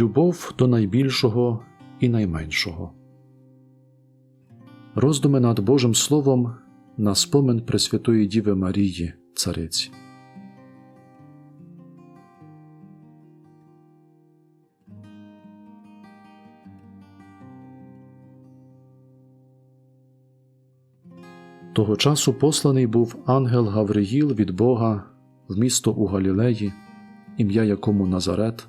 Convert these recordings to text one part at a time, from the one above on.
Любов до найбільшого і найменшого. Роздуми над Божим Словом на спомин Пресвятої Діви Марії, Цариці. Того часу посланий був ангел Гавриїл від Бога в місто у Галілеї, ім'я якому Назарет,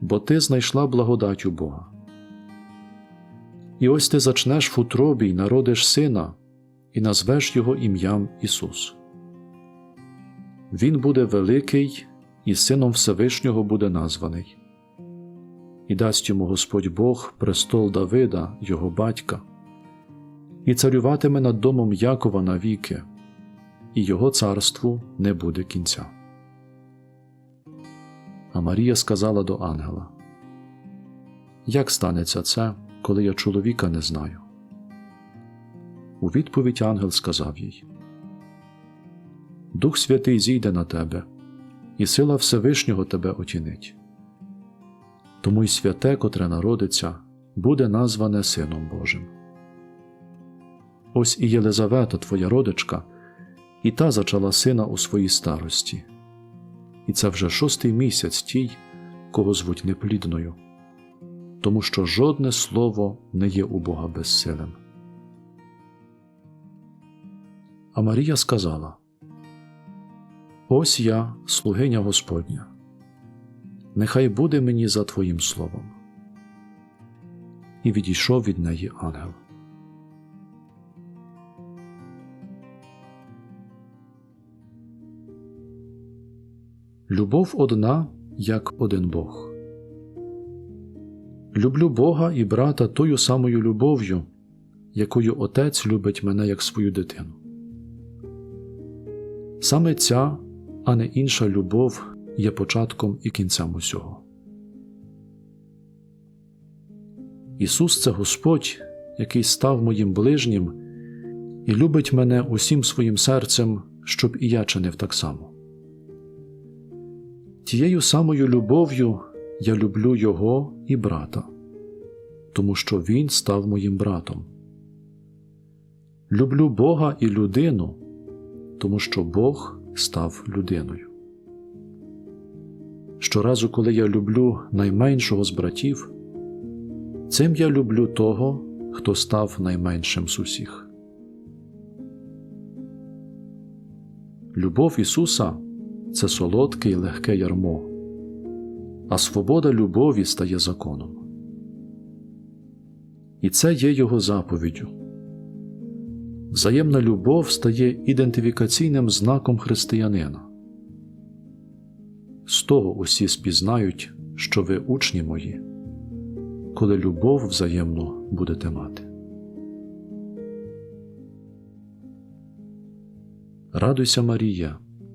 бо ти знайшла благодать у Бога. І ось ти зачнеш в утробі й народиш сина, і назвеш його ім'ям Ісус. Він буде великий, і сином Всевишнього буде названий, і дасть йому Господь Бог престол Давида, його батька, і царюватиме над домом Якова навіки, і його царству не буде кінця. А Марія сказала до ангела: Як станеться це, коли я чоловіка не знаю? У відповідь ангел сказав їй: Дух Святий зійде на тебе, і сила Всевишнього тебе отінить. Тому й святе, котре народиться, буде назване Сином Божим. Ось і Єлизавета, твоя родичка, і та зачала сина у своїй старості, і це вже шостий місяць тій, кого звуть неплідною, тому що жодне слово не є у Бога безсилим. А Марія сказала: Ось я, слугиня Господня, нехай буде мені за Твоїм словом. І відійшов від неї ангел. Любов одна, як один Бог. Люблю Бога і брата тою самою любов'ю, якою Отець любить мене як свою дитину. Саме ця, а не інша любов є початком і кінцем усього. Ісус це Господь, який став моїм ближнім і любить мене усім своїм серцем, щоб і я чинив так само. Тією самою любов'ю я люблю Його і брата, тому що Він став моїм братом. Люблю Бога і людину, тому що Бог став людиною. Щоразу, коли я люблю найменшого з братів, цим я люблю того, хто став найменшим з усіх. Любов Ісуса це солодке й легке ярмо, а свобода любові стає законом. І це є Його заповіддю. Взаємна любов стає ідентифікаційним знаком християнина. З того усі спізнають, що ви учні мої, коли любов взаємну будете мати. Радуйся, Марія,